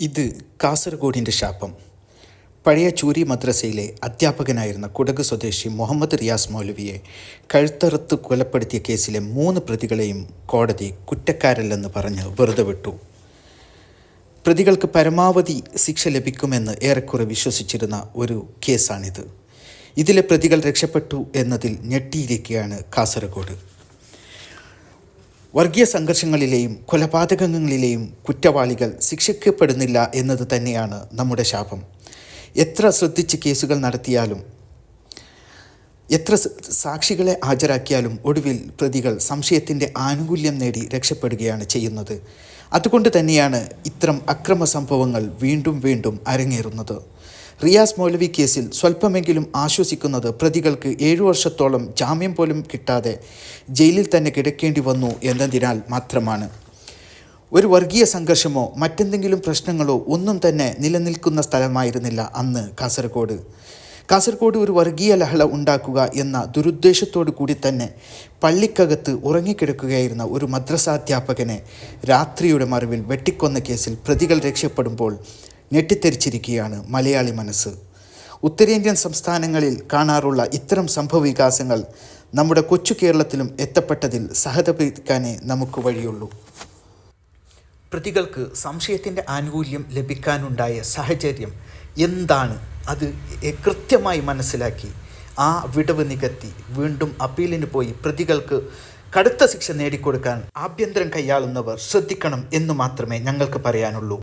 ഇത് കാസർഗോഡിന്റെ ശാപം. പഴയ ചൂരി മദ്രസയിലെ അധ്യാപകനായിരുന്ന കുടക് സ്വദേശി മുഹമ്മദ് റിയാസ് മൗലവിയെ കഴുത്തറുത്ത് കൊലപ്പെടുത്തിയ കേസിലെ മൂന്ന് പ്രതികളെയും കോടതി കുറ്റക്കാരല്ലെന്ന് പറഞ്ഞ് വെറുതെ വിട്ടു. പ്രതികൾക്ക് പരമാവധി ശിക്ഷ ലഭിക്കുമെന്ന് ഏറെക്കുറെ വിശ്വസിച്ചിരുന്ന ഒരു കേസാണിത്. ഇതിലെ പ്രതികൾ രക്ഷപ്പെട്ടു എന്നതിൽ ഞെട്ടിയിരിക്കുകയാണ് കാസർഗോഡ്. വർഗീയ സംഘർഷങ്ങളിലെയും കൊലപാതകങ്ങളിലെയും കുറ്റവാളികൾ ശിക്ഷിക്കപ്പെടുന്നില്ല എന്നത് തന്നെയാണ് നമ്മുടെ ശാപം. എത്ര ശ്രദ്ധിച്ച് കേസുകൾ നടത്തിയാലും എത്ര സാക്ഷികളെ ഹാജരാക്കിയാലും ഒടുവിൽ പ്രതികൾ സംശയത്തിന്റെ ആനുകൂല്യം നേടി രക്ഷപ്പെടുകയാണ് ചെയ്യുന്നത്. അതുകൊണ്ട് തന്നെയാണ് ഇത്തരം അക്രമ സംഭവങ്ങൾ വീണ്ടും വീണ്ടും അരങ്ങേറുന്നത്. റിയാസ് മൗലവി കേസിൽ സ്വല്പമെങ്കിലും ആശ്വസിക്കുന്നത് പ്രതികൾക്ക് ഏഴു വർഷത്തോളം ജാമ്യം പോലും കിട്ടാതെ ജയിലിൽ തന്നെ കിടക്കേണ്ടി വന്നു എന്നതിനാൽ മാത്രമാണ്. ഒരു വർഗീയ സംഘർഷമോ മറ്റെന്തെങ്കിലും പ്രശ്നങ്ങളോ ഒന്നും തന്നെ നിലനിൽക്കുന്ന സ്ഥലമായിരുന്നില്ല അന്ന് കാസർഗോഡ്. കാസർഗോഡ് ഒരു വർഗീയ ലഹള ഉണ്ടാക്കുക എന്ന ദുരുദ്ദേശത്തോടു കൂടി തന്നെ പള്ളിക്കകത്ത് ഉറങ്ങിക്കിടക്കുകയായിരുന്ന ഒരു മദ്രസാധ്യാപകനെ രാത്രിയുടെ മറിവിൽ വെട്ടിക്കൊന്ന കേസിൽ പ്രതികൾ രക്ഷപ്പെടുമ്പോൾ ഞെട്ടിത്തെറിച്ചിരിക്കുകയാണ് മലയാളി മനസ്സ്. ഉത്തരേന്ത്യൻ സംസ്ഥാനങ്ങളിൽ കാണാറുള്ള ഇത്തരം സംഭവ വികാസങ്ങൾ നമ്മുടെ കൊച്ചു കേരളത്തിലും എത്തപ്പെട്ടതിൽ സഹതപിക്കാനേ നമുക്ക് വഴിയുള്ളൂ. പ്രതികൾക്ക് സംശയത്തിന്റെ ആനുകൂല്യം ലഭിക്കാനുണ്ടായ സാഹചര്യം എന്താണ്? അത് കൃത്യമായി മനസ്സിലാക്കി ആ വിടവ് നികത്തി വീണ്ടും അപ്പീലിന് പോയി പ്രതികൾക്ക് കടുത്ത ശിക്ഷ നേടിക്കൊടുക്കാൻ ആഭ്യന്തരം കൈയാളുന്നവർ ശ്രദ്ധിക്കണം എന്ന് മാത്രമേ ഞങ്ങൾക്ക് പറയാനുള്ളൂ.